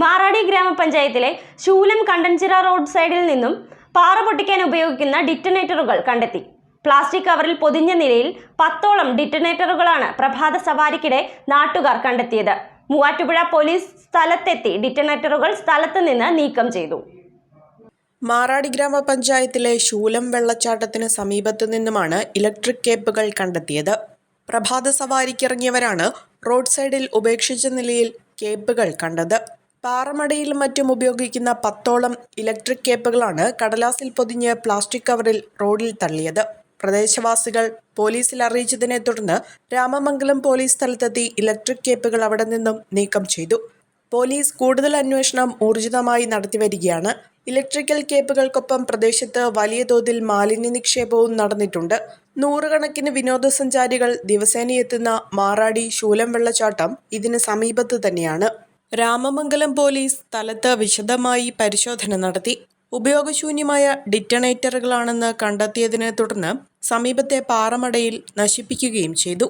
മാറാടി ഗ്രാമപഞ്ചായത്തിലെ ശൂലം കണ്ടൻചിറ റോഡ് സൈഡിൽ നിന്നും പാറ പൊട്ടിക്കാൻ ഉപയോഗിക്കുന്ന ഡിറ്റനേറ്ററുകൾ കണ്ടെത്തി. പ്ലാസ്റ്റിക് കവറിൽ പൊതിഞ്ഞ നിലയിൽ പത്തോളം ഡിറ്റനേറ്ററുകളാണ് പ്രഭാത സവാരിക്കിടെ നാട്ടുകാർ കണ്ടെത്തിയത്. മൂവാറ്റുപുഴ പോലീസ് സ്ഥലത്തെത്തി ഡിറ്റനേറ്ററുകൾ സ്ഥലത്ത് നിന്ന് നീക്കം ചെയ്തു. മാറാടി ഗ്രാമപഞ്ചായത്തിലെ ശൂലം വെള്ളച്ചാട്ടത്തിന് സമീപത്തു നിന്നുമാണ് ഇലക്ട്രിക് കേബിളുകൾ കണ്ടെത്തിയത്. പ്രഭാത സവാരിക്കിറങ്ങിയവരാണ് റോഡ് സൈഡിൽ ഉപേക്ഷിച്ച നിലയിൽ കേബിളുകൾ കണ്ടത്. പാറമടയിലും മറ്റും ഉപയോഗിക്കുന്ന പത്തോളം ഇലക്ട്രിക് കേപ്പുകളാണ് കടലാസിൽ പൊതിഞ്ഞ് പ്ലാസ്റ്റിക് കവറിൽ റോഡിൽ തള്ളിയത്. പ്രദേശവാസികൾ പോലീസിൽ അറിയിച്ചതിനെ തുടർന്ന് രാമമംഗലം പോലീസ് സ്ഥലത്തെത്തി ഇലക്ട്രിക് കേപ്പുകൾ അവിടെ നിന്നും നീക്കം ചെയ്തു. പോലീസ് കൂടുതൽ അന്വേഷണം ഊർജിതമായി നടത്തിവരികയാണ്. ഇലക്ട്രിക്കൽ കേപ്പുകൾക്കൊപ്പം പ്രദേശത്ത് വലിയ തോതിൽ മാലിന്യ നിക്ഷേപവും നടന്നിട്ടുണ്ട്. നൂറുകണക്കിന് വിനോദസഞ്ചാരികൾ ദിവസേനയെത്തുന്ന മാറാടി ശൂലം വെള്ളച്ചാട്ടം ഇതിന് സമീപത്ത് തന്നെയാണ്. രാമമംഗലം പോലീസ് സ്ഥലത്ത് വിശദമായി പരിശോധന നടത്തി. ഉപയോഗശൂന്യമായ ഡിറ്റണേറ്ററുകളാണെന്ന് കണ്ടെത്തിയതിനെ തുടർന്ന് സമീപത്തെ പാറമടയിൽ നശിപ്പിക്കുകയും ചെയ്തു.